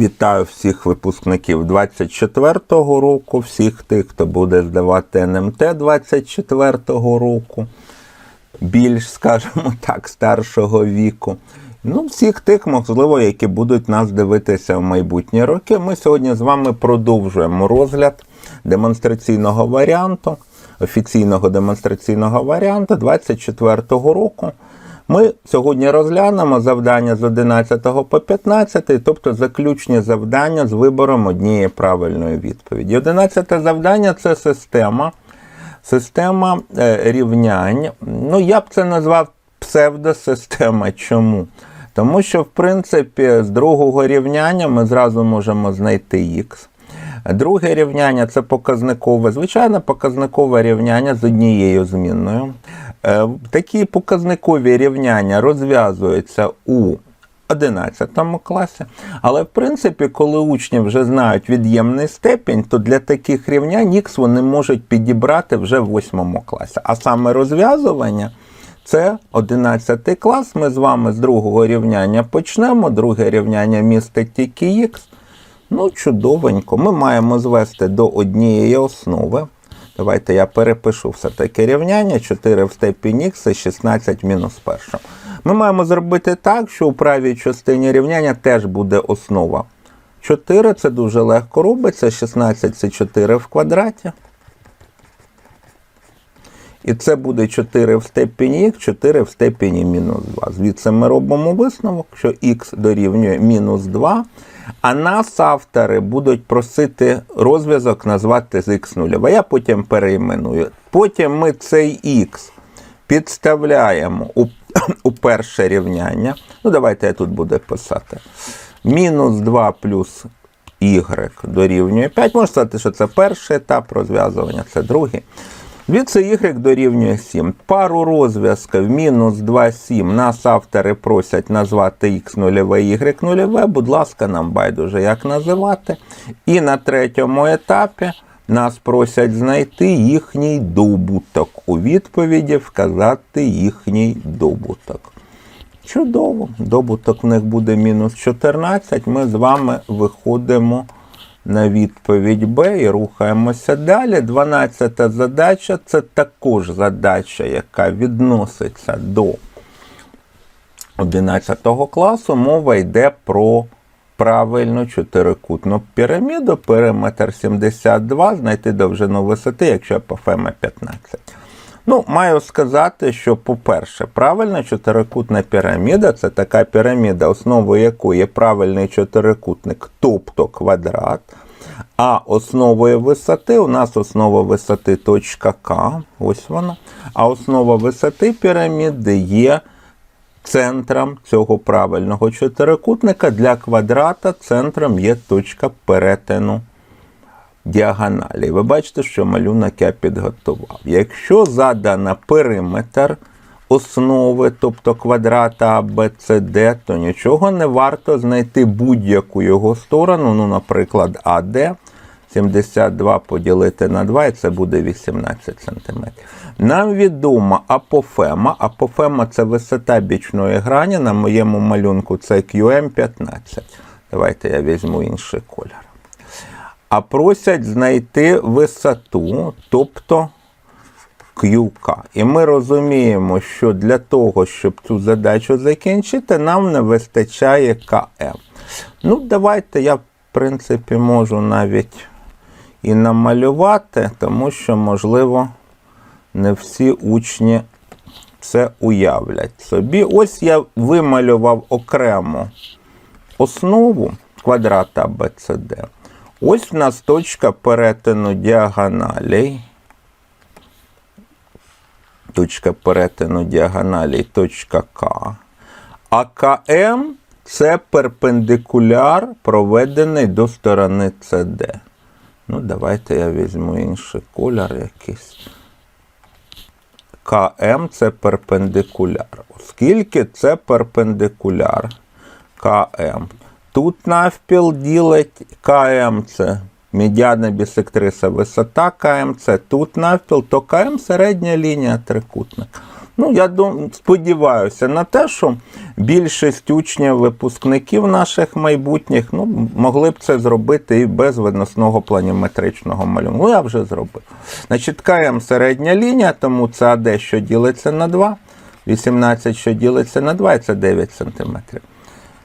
Вітаю всіх випускників 24-го року, всіх тих, хто буде здавати НМТ 24-го року, більш, скажімо так, старшого віку. Ну, всіх тих, можливо, які будуть нас дивитися в майбутні роки. Ми сьогодні з вами продовжуємо розгляд демонстраційного варіанту, офіційного демонстраційного варіанту 24-го року. Ми сьогодні розглянемо завдання з 11 по 15, тобто заключні завдання з вибором однієї правильної відповіді. 11 завдання це система, система е, рівнянь. Ну, я б це назвав псевдосистема. Чому? Тому що, в принципі, з другого рівняння ми зразу можемо знайти х. Друге рівняння це показникове, звичайне показникове рівняння з однією змінною. Е, Такі показникові рівняння розв'язуються у 11 класі. Але в принципі, коли учні вже знають від'ємний степінь, то для таких рівнянь х вони можуть підібрати вже в 8 класі. А саме розв'язування. Це 11 клас. Ми з вами з другого рівняння почнемо. Друге рівняння містить тільки х. Ну, чудовенько. Ми маємо звести до однієї основи. Давайте я перепишу все-таки рівняння 4 в степені х це 16 мінус 1. Ми маємо зробити так, що у правій частині рівняння теж буде основа. 4 це дуже легко робиться. 16 це 4 в квадраті. І це буде 4 в степені х, 4 в степені мінус 2. Звідси ми робимо висновок, що х дорівнює мінус 2. А нас автори будуть просити розв'язок назвати з х нульова. Я потім перейменую. Потім ми цей х підставляємо у, у перше рівняння. Ну, давайте я тут буду писати. Мінус 2 плюс y дорівнює 5. Можна сказати, що це перший етап розв'язування, це другий. Від це y дорівнює 7. Пару розв'язків мінус 2, 7. Нас автори просять назвати x нульове, y нульове. Будь ласка, нам байдуже як називати. І на третьому етапі нас просять знайти їхній добуток. У відповіді вказати їхній добуток. Чудово. Добуток в них буде мінус 14. Ми з вами виходимо на відповідь Б і рухаємося далі. 12 задача це також задача, яка відноситься до 11 класу. Мова йде про правильну чотирикутну піраміду, периметр 72, знайти довжину висоти, якщо апофема 15. Ну, маю сказати, що, по-перше, правильна чотирикутна піраміда це така піраміда, основою якої є правильний чотирикутник, тобто квадрат. А основою висоти у нас основа висоти точка К, ось вона. А основа висоти піраміди є центром цього правильного чотирикутника. Для квадрата центром є точка перетину діагоналі. Ви бачите, що малюнок я підготував. Якщо задано периметр основи, тобто квадрата ABCD, то нічого не варто знайти будь-яку його сторону, ну, наприклад, AD. 72 поділити на 2, і це буде 18 см. Нам відома апофема. Апофема це висота бічної грані. На моєму малюнку це QM15. Давайте я візьму інший колір. А просять знайти висоту, тобто QK. І ми розуміємо, що для того, щоб цю задачу закінчити, нам не вистачає КМ. Ну, давайте я, в принципі, можу навіть і намалювати, тому що, можливо, не всі учні це уявлять собі. Ось я вималював окремо основу квадрата BCD. Ось в нас точка перетину діагоналей. Точка перетину діагоналей точка К. А КМ це перпендикуляр, проведений до сторони СД. Ну, давайте я візьму інший колір якийсь. КМ це перпендикуляр. Оскільки це перпендикуляр КМ. Тут навпіл ділить КМ це медіана бісектриса висота КМ, це тут навпіл, то КМ середня лінія трикутника. Ну, я дум, сподіваюся на те, що більшість учнів, випускників наших майбутніх ну, могли б це зробити і без виносного планіметричного малюнку. Ну, я вже зробив. Значить, КМ середня лінія, тому це АД, що ділиться на 2, 18, що ділиться на 2, і це 9 см.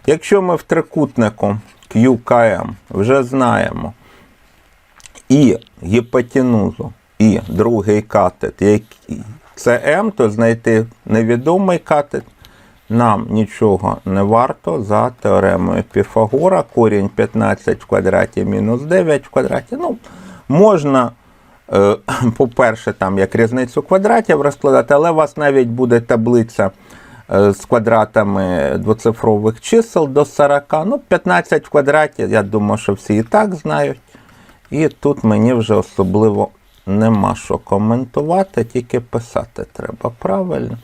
Якщо ми в трикутнику QKM вже знаємо і гіпотенузу, і другий катет, який це М, то знайти невідомий катет нам нічого не варто за теоремою Піфагора. Корінь 15 в квадраті мінус 9 в квадраті. Ну, можна, е, по-перше, там як різницю квадратів розкладати, але у вас навіть буде таблиця з квадратами двоцифрових чисел до 40. Ну, 15 в квадраті, я думаю, що всі і так знають. І тут мені вже особливо нема що коментувати, тільки писати треба правильно.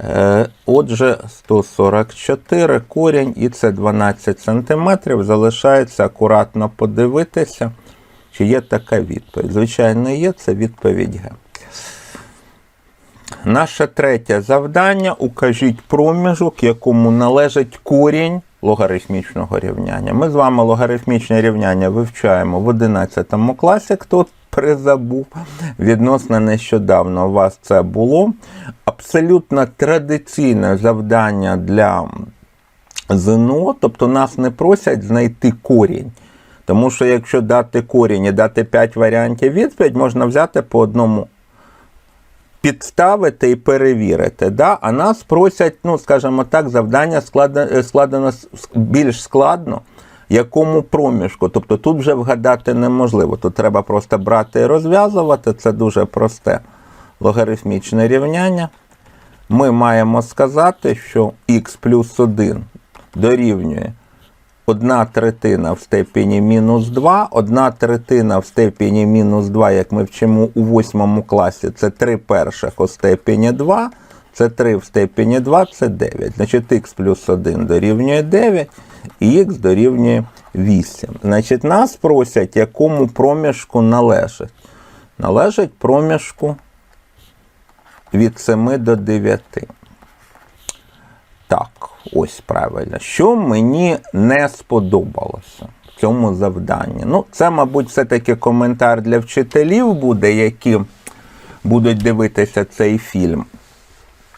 Е, Отже, 144 корінь і це 12 см. Залишається акуратно подивитися, чи є така відповідь. Звичайно, є, це відповідь Г. Наше третє завдання укажіть проміжок, якому належить корінь логарифмічного рівняння. Ми з вами логарифмічне рівняння вивчаємо в 11 класі, хто призабув. Відносно нещодавно у вас це було. Абсолютно традиційне завдання для ЗНО, тобто нас не просять знайти корінь. Тому що якщо дати корінь і дати 5 варіантів відповідь, можна взяти по одному підставити і перевірити. Да? А нас просять, ну, скажімо так, завдання складено, складено більш складно, якому проміжку. Тобто тут вже вгадати неможливо. Тут треба просто брати і розв'язувати. Це дуже просте логарифмічне рівняння. Ми маємо сказати, що х плюс 1 дорівнює 1 третина в степені мінус 2, 1 третина в степені мінус 2, як ми вчимо у 8 класі, це 3 перших у степені 2, це 3 в степені 2, це 9. Значить, х плюс 1 дорівнює 9 і х дорівнює 8. Значить, нас просять, якому проміжку належить. Належить проміжку від 7 до 9. Так, ось правильно. Що мені не сподобалося в цьому завданні? Ну, це, мабуть, все-таки коментар для вчителів буде, які будуть дивитися цей фільм.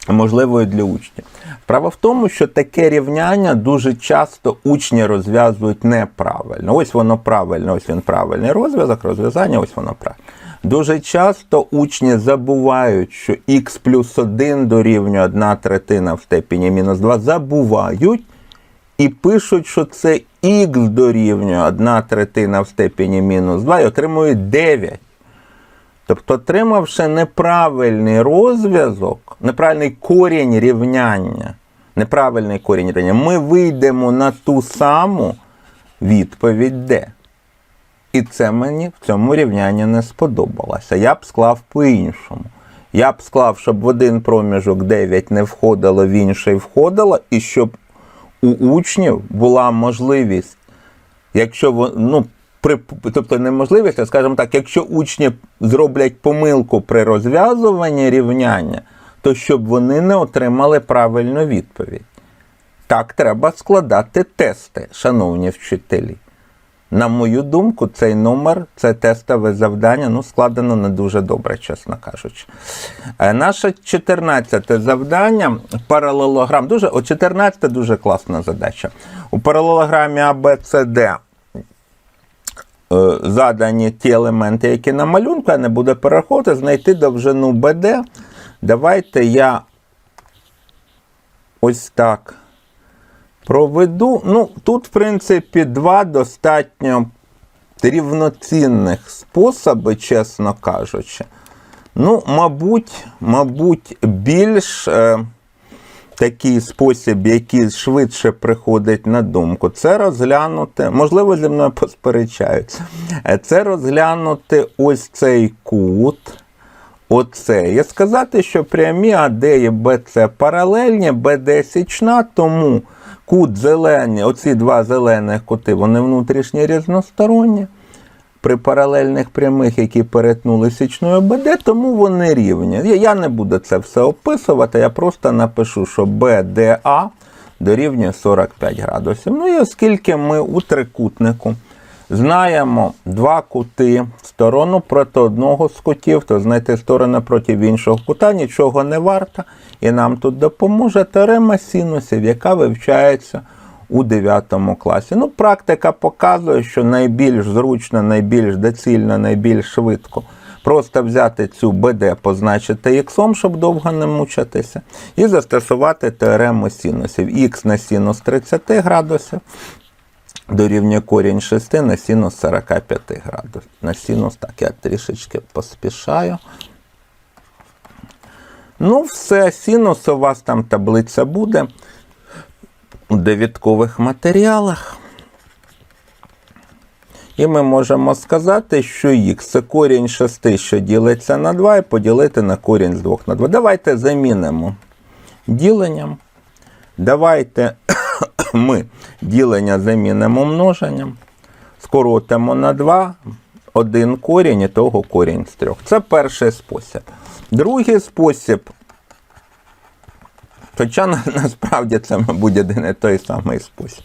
Можливо, і для учнів. Справа в тому, що таке рівняння дуже часто учні розв'язують неправильно. Ось воно правильно, ось він правильний розв'язок, розв'язання, ось воно правильно. Дуже часто учні забувають, що х плюс 1 дорівнює 1 третина в степені мінус 2, забувають і пишуть, що це х дорівнює 1 третина в степені мінус 2 і отримують 9. Тобто, отримавши неправильний розв'язок, неправильний корінь рівняння, неправильний корінь рівняння, ми вийдемо на ту саму відповідь Д. І це мені в цьому рівнянні не сподобалося. Я б склав по-іншому. Я б склав, щоб в один проміжок 9 не входило, в інший входило, і щоб у учнів була можливість, якщо ну, при, тобто не можливість, а скажімо так, якщо учні зроблять помилку при розв'язуванні рівняння, то щоб вони не отримали правильну відповідь. Так треба складати тести, шановні вчителі. На мою думку, цей номер, це тестове завдання, ну, складено не дуже добре, чесно кажучи. Е, Наше 14 завдання паралелограм. Дуже, о, 14 дуже класна задача. У паралелограмі ABCD е, задані ті елементи, які на малюнку, я не буду перераховувати, знайти довжину BD. Давайте я ось так проведу. Ну, тут, в принципі, два достатньо рівноцінних способи, чесно кажучи. Ну, мабуть, мабуть, більш е, такий спосіб, який швидше приходить на думку, це розглянути, можливо, зі мною посперечаються, Е, це розглянути ось цей кут. Оце. І сказати, що прямі АД і БЦ паралельні, БД січна, тому кут зелений, оці два зелених кути, вони внутрішні різносторонні. при паралельних прямих, які перетнули січною ОБД, тому вони рівні. Я- не буду це все описувати, я просто напишу, що BDA дорівнює 45 градусів. Ну і оскільки ми у трикутнику знаємо два кути, сторону проти одного з кутів, то знайти сторону проти іншого кута нічого не варто. І нам тут допоможе теорема синусів, яка вивчається у 9 класі. Ну, практика показує, що найбільш зручно, найбільш доцільно, найбільш швидко. Просто взяти цю БД, позначити іксом, щоб довго не мучитися, і застосувати теорему синусів. Х на синус 30 градусів дорівнює корінь 6 на синус 45 градусів. На синус, так, я трішечки поспішаю. Ну, все, синус у вас там таблиця буде у довідкових матеріалах. І ми можемо сказати, що х це корінь 6, що ділиться на 2, і поділити на корінь з 2 на 2. Давайте замінимо діленням. Давайте ми ділення замінимо множенням. Скоротимо на 2 один корінь і того корінь з 3. Це перший спосіб. Другий спосіб Хоча насправді це, мабуть, один і той самий спосіб.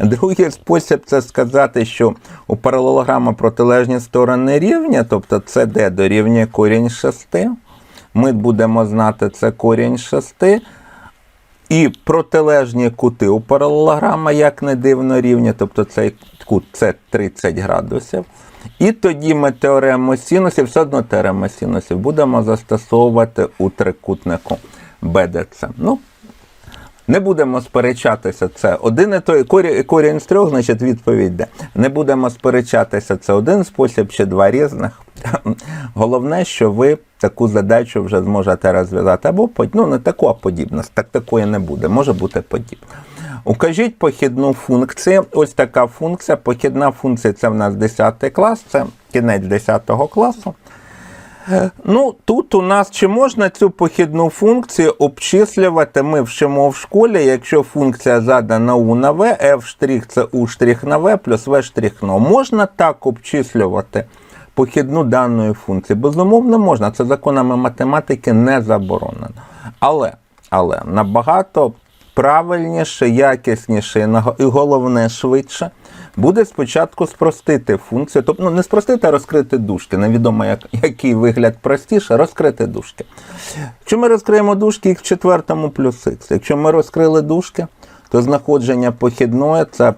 Другий спосіб це сказати, що у паралелограма протилежні сторони рівня, тобто це де дорівнює корінь 6. Ми будемо знати це корінь 6. І протилежні кути у паралелограма, як не дивно, рівні, тобто цей кут це 30 градусів. І тоді ми теорему синусів, все одно теорему синусів, будемо застосовувати у трикутнику БДЦ. Ну, не будемо сперечатися, це один і той корі- корінь з трьох, значить відповідь де. Не будемо сперечатися, це один спосіб чи два різних. Головне, що ви таку задачу вже зможете розв'язати. Або ну, не таку, а подібну. Так такої не буде, може бути подібна. Укажіть похідну функцію. Ось така функція. Похідна функція це в нас 10 клас, це кінець 10 класу. Ну, тут у нас чи можна цю похідну функцію обчислювати? Ми вчимо в школі, якщо функція задана у на v, f' це у штрих на v плюс v штрих на. Можна так обчислювати похідну даної функції? Безумовно, можна. Це законами математики не заборонено. Але, але набагато правильніше, якісніше і головне швидше буде спочатку спростити функцію, тобто ну, не спростити, а розкрити дужки. Невідомо, як, який вигляд простіше, розкрити дужки. Якщо ми розкриємо дужки х в четвертому плюс х, якщо ми розкрили дужки, то знаходження похідної це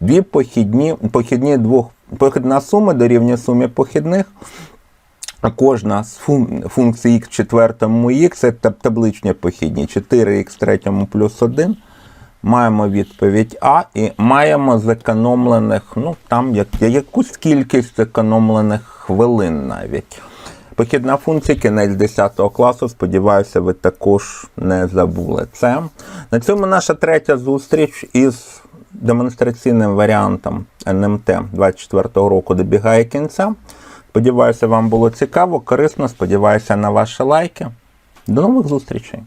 дві похідні, похідні двох, похідна сума дорівнює сумі похідних. Кожна з функцій х в четвертому х це табличні похідні. 4х в третьому плюс 1. Маємо відповідь А і маємо зекономлених, ну там як, якусь кількість зекономлених хвилин навіть. Похідна функція кінець 10 класу. Сподіваюся, ви також не забули це. На цьому наша третя зустріч із демонстраційним варіантом НМТ 24 року добігає кінця. Сподіваюся, вам було цікаво, корисно. Сподіваюся на ваші лайки. До нових зустрічей!